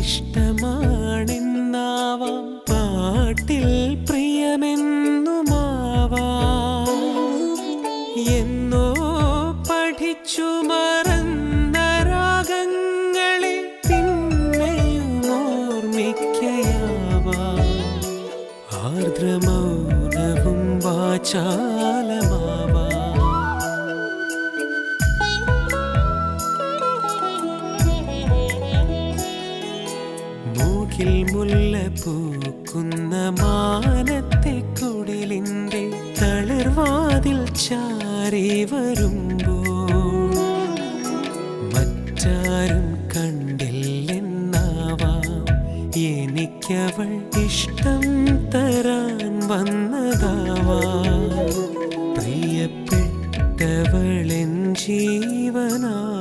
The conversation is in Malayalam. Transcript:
ഇഷ്ടമാണെന്നാവാം. പാട്ടിൽ പ്രിയമെന്നുമാവാം. എന്നോ പഠിച്ചു മറന്ന രാഗങ്ങളെ പിന്നെയും ഓർമ്മിക്കയാവാം. ആർദ്രമൗനവും വാചാ മൂക്കിൽ മുല്ല പൂക്കുന്ന മാനത്തെ കുടിലിന്റെ തളിർവാതിൽ ചാരി വരുമ്പോൾ മറ്റാരും കണ്ടില്ലെന്നാവാം. എനിക്കവൾ ഇഷ്ടം തരാൻ വന്നതാവാ. പ്രിയപ്പെട്ടവളെ ജീവനാ